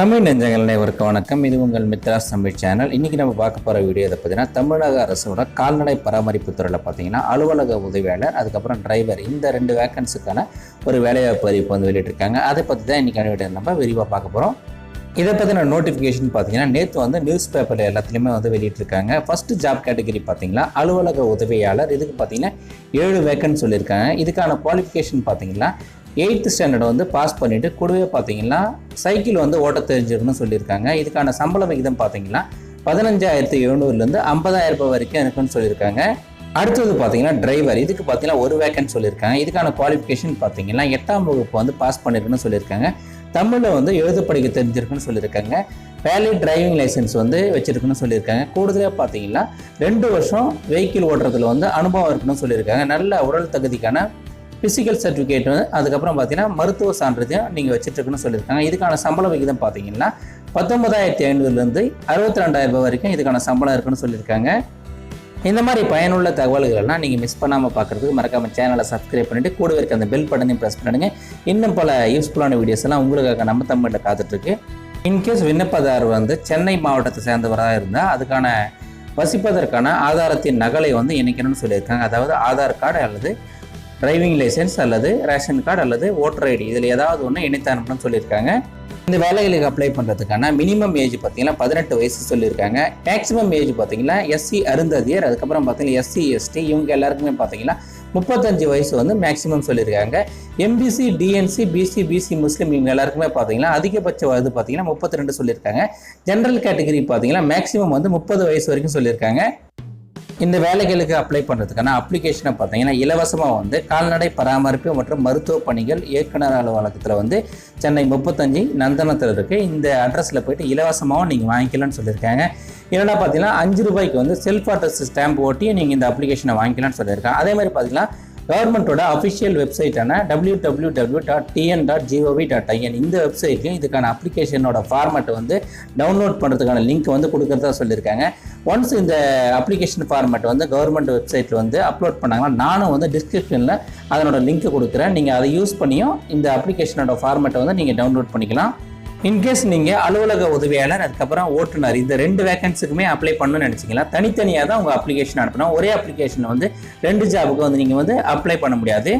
தமிழ் நெஞ்சங்கள் அனைவருக்கும் வணக்கம். இது உங்கள் மித்ராஸ் தமிழ் சேனல் இன்றைக்கி நம்ம பார்க்க போகிற வீடியோ இதை பார்த்தீங்கன்னா தமிழக அரசோட கால்நடை பராமரிப்பு துறையில் பார்த்தீங்கன்னா அலுவலக உதவியாளர் அதுக்கப்புறம் டிரைவர் இந்த ரெண்டு வேக்கன்ஸுக்கான ஒரு வேலைவாய்ப்பு அறிவிப்பு வந்து வெளியிட்டிருக்காங்க. அதை பற்றி தான் இன்றைக்கான வீடியோ நம்ம விரிவாக பார்க்க போகிறோம் இதை பற்றின நோட்டிஃபிகேஷன் பார்த்தீங்கன்னா நேற்று வந்து நியூஸ் பேப்பரில் எல்லாத்துலேயுமே வந்து வெளியிட்டிருக்காங்க. ஃபர்ஸ்ட் ஜாப் கேட்டகரி பார்த்தீங்கன்னா அலுவலக உதவியாளர். இதுக்கு பார்த்தீங்கன்னா ஏழு வேக்கன்ட் சொல்லியிருக்காங்க. இதுக்கான குவாலிஃபிகேஷன் பார்த்தீங்கன்னா எயித்து ஸ்டாண்டர்ட் வந்து பாஸ் பண்ணிவிட்டு கூடவே பார்த்தீங்கன்னா சைக்கிள் வந்து ஓட்ட தெரிஞ்சிருக்குன்னு சொல்லியிருக்காங்க. இதுக்கான சம்பள விகிதம் பார்த்தீங்கன்னா பதினஞ்சாயிரத்து எழுநூறுலேருந்து ஐம்பதாயிரம் ரூபாய் வரைக்கும் இருக்குன்னு சொல்லியிருக்காங்க. அடுத்தது பார்த்தீங்கன்னா டிரைவர் இதுக்கு பார்த்தீங்கன்னா ஒரு வேக்கன்ட் சொல்லியிருக்காங்க. இதுக்கான குவாலிஃபிகேஷன் பார்த்தீங்கன்னா எட்டாம் வகுப்பு வந்து பாஸ் பண்ணியிருக்குன்னு சொல்லியிருக்காங்க. தமிழில் வந்து எழுத படிக்க தெரிஞ்சிருக்குன்னு சொல்லியிருக்காங்க. வேலிட் டிரைவிங் லைசன்ஸ் வந்து வச்சுருக்குன்னு சொல்லியிருக்காங்க. கூடுதலாக பார்த்தீங்கன்னா ரெண்டு வருஷம் வெஹிக்கிள் ஓட்டுறதுல வந்து அனுபவம் இருக்குன்னு சொல்லியிருக்காங்க. நல்ல உடல் தகுதிக்கான ஃபிசிக்கல் சர்டிஃபிகேட் வந்து அதுக்கப்புறம் பார்த்தீங்கன்னா மருத்துவ சான்றிதழ் நீங்கள் வச்சுட்டுருக்குன்னு சொல்லியிருக்காங்க. இதுக்கான சம்பள விகிதம் பார்த்தீங்கன்னா பத்தொன்பதாயிரத்தி ஐநூறுலேருந்து அறுபத்தி ரெண்டாயிரம் ரூபாய் வரைக்கும் இதுக்கான சம்பளம் இருக்குன்னு சொல்லியிருக்காங்க. இந்த மாதிரி பயனுள்ள தகவல்கள்லாம் நீங்கள் மிஸ் பண்ணாமல் பார்க்குறதுக்கு மறக்காமல் சேனலை சப்ஸ்கிரைப் பண்ணிவிட்டு கூடவே இருக்க அந்த பெல் பட்டனையும் ப்ரெஸ் பண்ணுங்க. இன்னும் பல யூஸ்ஃபுல்லான வீடியோஸ் எல்லாம் உங்களுக்காக நம்ம தமிழில் காத்துட்ருக்கு இன்கேஸ் விண்ணப்பதாரர் வந்து சென்னை மாவட்டத்தை சேர்ந்தவராக இருந்தால் அதுக்கான வசிப்பதற்கான ஆதாரத்தின் நகலை வந்து இணைக்கணும்னு சொல்லியிருக்காங்க. அதாவது ஆதார் கார்டு அல்லது டிரைவிங் லைசென்ஸ் அல்லது ரேஷன் கார்டு அல்லது ஓட்டர் ஐடி இதில் ஏதாவது ஒன்று இணைத்து அனுப்பணும்னு சொல்லியிருக்காங்க. இந்த வேலைகளுக்கு அப்ளை பண்ணுறதுக்கான மினிமம் ஏஜ் பார்த்தீங்கன்னா பதினெட்டு வயசு சொல்லியிருக்காங்க. மேக்ஸிமம் ஏஜ் பார்த்தீங்கன்னா எஸ்சி அருந்ததியர் அதுக்கப்புறம் பார்த்தீங்கன்னா எஸ்சி எஸ்டி இவங்க எல்லாருக்குமே பார்த்தீங்கன்னா முப்பத்தஞ்சு வயசு வந்து மேக்ஸிமம் சொல்லியிருக்காங்க. எம்பிசி டிஎன்சி பிசி பிசி முஸ்லீம் இவங்க எல்லாருக்குமே பார்த்தீங்கன்னா அதிகபட்ச வயது பார்த்தீங்கன்னா முப்பத்தி ரெண்டு சொல்லியிருக்காங்க. ஜென்ரல் கேட்டகரி பார்த்தீங்கன்னா மேக்ஸிமம் வந்து முப்பது வயசு வரைக்கும் சொல்லியிருக்காங்க. இந்த வேலைகளுக்கு அப்ளை பண்ணுறதுக்கான அப்ளிகேஷனை பார்த்தீங்கன்னா இலவசமாக வந்து கால்நடை பராமரிப்பு மற்றும் மருத்துவ பணிகள் இயக்குனர் அலுவலகத்தில் வந்து சென்னை முப்பத்தஞ்சு நந்தனத்தில் இருக்குது இந்த அட்ரஸில் போயிட்டு இலவசமாகவும் நீங்கள் வாங்கிக்கலாம்னு சொல்லியிருக்காங்க. என்னென்னா பார்த்தீங்கன்னா அஞ்சு ரூபாய்க்கு வந்து செல்ஃப் அட்ரஸ் ஸ்டாம்ப் ஓட்டி நீங்கள் இந்த அப்ளிகேஷனை வாங்கிக்கலாம்னு சொல்லியிருக்காங்க. அதே மாதிரி பார்த்தீங்கன்னா கவர்மெண்ட்டோட official வெப்சைட்டான W W W dot TN dot GOV dot IN இந்த வெப்சைட்லையும் இதுக்கான அப்ளிகேஷனோட ஃபார்மேட் வந்து டவுன்லோட் பண்ணுறதுக்கான லிங்க் வந்து கொடுக்குறதா சொல்லியிருக்காங்க. ஒன்ஸ் இந்த அப்ளிகேஷன் ஃபார்மேட் வந்து கவர்மெண்ட் வெப்சைட்டில் வந்து அப்லோட் பண்ணாங்கன்னா நானும் வந்து டிஸ்கிரிப்ஷனில் அதனோட லிங்க் கொடுக்குறேன். நீங்கள் அதை யூஸ் பண்ணியும் இந்த அப்ளிகேஷனோட ஃபார்மேட்டை வந்து நீங்கள் டவுன்லோட் பண்ணிக்கலாம். இன்கேஸ் நீங்கள் அலுவலக உதவியாளர் அதுக்கப்புறம் ஓட்டுநர் இந்த ரெண்டு வேகன்ஸுக்குமே அப்ளை பண்ணணும்னு நினச்சிங்களா? தனித்தனியாக தான் உங்கள் அப்ளிகேஷன் அனுப்பணும். ஒரே அப்ளிகேஷன் வந்து ரெண்டு ஜாபுக்கு வந்து நீங்கள் வந்து அப்ளை பண்ண முடியாது.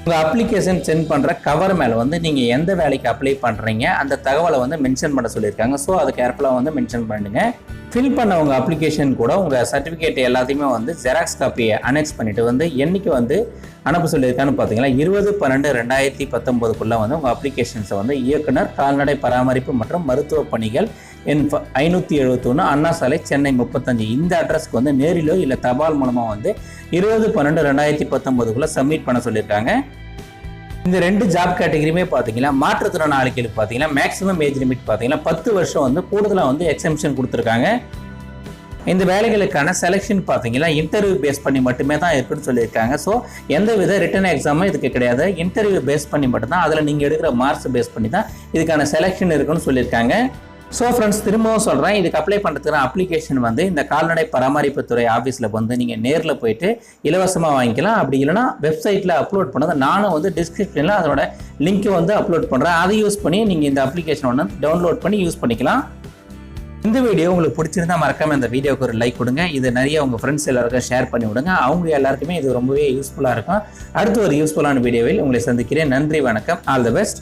உங்கள் அப்ளிகேஷன் சென்ட் பண்ணுற கவர் மேலே வந்து நீங்கள் எந்த வேலைக்கு அப்ளை பண்ணுறீங்க அந்த தகவலை வந்து மென்ஷன் பண்ண சொல்லியிருக்காங்க. ஸோ அதை கேர்ஃபுல்லாக வந்து மென்ஷன் பண்ணுங்கள் ஃபில் பண்ண உங்கள் அப்ளிகேஷன் கூட உங்கள் சர்டிஃபிகேட் எல்லாத்தையுமே வந்து ஜெராக்ஸ் காப்பியை அனெக்ஸ் பண்ணிவிட்டு வந்து என்றைக்கு வந்து அனுப்ப சொல்லியிருக்கான்னு பார்த்தீங்கன்னா இருபது பன்னெண்டு ரெண்டாயிரத்தி பத்தொம்போதுக்குள்ளே வந்து உங்கள் அப்ளிகேஷன்ஸை வந்து இயக்குனர் கால்நடை பராமரிப்பு மற்றும் மருத்துவ பணிகள் என் ஐநூற்றி எழுபத்தொன்று அண்ணா சாலை சென்னை முப்பத்தஞ்சு. இந்த அட்ரஸ்க்கு வந்து நேரிலோ இல்லை தபால் மூலமாக வந்து இருபது பன்னெண்டு ரெண்டாயிரத்தி பத்தொம்போதுக்குள்ளே சப்மிட் பண்ண சொல்லியிருக்காங்க. இந்த ரெண்டு ஜாப் கேட்டகரியுமே பார்த்தீங்கன்னா மாற்றுத்திறனாளிகளுக்கு பார்த்தீங்கன்னா மேக்ஸிமம் ஏஜ் லிமிட் பார்த்தீங்கன்னா பத்து வருஷம் வந்து கூடுதலாக வந்து எக்ஸம்ஷன் கொடுத்துருக்காங்க. இந்த வேலைகளுக்கான செலெக்ஷன் பார்த்தீங்கன்னா இன்டர்வியூ பேஸ் பண்ணி மட்டுமே தான் இருக்குன்னு சொல்லியிருக்காங்க. ஸோ எந்த வித ரிட்டன் எக்ஸாமும் இதுக்கு கிடையாது. இன்டர்வியூ பேஸ் பண்ணி மட்டும்தான் அதில் நீங்கள் எடுக்கிற மார்க்ஸ் பேஸ் பண்ணி தான் இதுக்கான செலெக்ஷன் இருக்குன்னு சொல்லியிருக்காங்க. ஸோ ஃப்ரெண்ட்ஸ் திரும்பவும் சொல்கிறேன் இதுக்கு அப்ளை பண்ணுறதுக்கான அப்ளிகேஷன் வந்து இந்த கால்நடை பராமரிப்புத்துறை ஆஃபீஸில் வந்து நீங்கள் நேரில் போயிட்டு இலவசமாக வாங்கிக்கலாம். அப்படி இல்லைனா வெப்சைட்டில் அப்லோட் பண்ணது நானும் வந்து டிஸ்கிரிப்ஷனில் அதோட லிங்க்கை வந்து அப்லோட் பண்ணுறேன் அதை யூஸ் பண்ணி நீங்கள் இந்த அப்ளிகேஷன் ஒன்று டவுன்லோட் பண்ணி யூஸ் பண்ணிக்கலாம். இந்த வீடியோ உங்களுக்கு பிடிச்சிருந்தா மறக்காமல் இந்த வீடியோக்கு ஒரு லைக் கொடுங்க. இது நிறைய உங்கள் ஃப்ரெண்ட்ஸ் எல்லாருக்கும் ஷேர் பண்ணி விடுங்க. அவங்க எல்லாருக்குமே இது ரொம்பவே யூஸ்ஃபுல்லாக இருக்கும். அடுத்து ஒரு யூஸ்ஃபுல்லான வீடியோவில் உங்களை சந்திக்கிறேன். நன்றி வணக்கம். All the best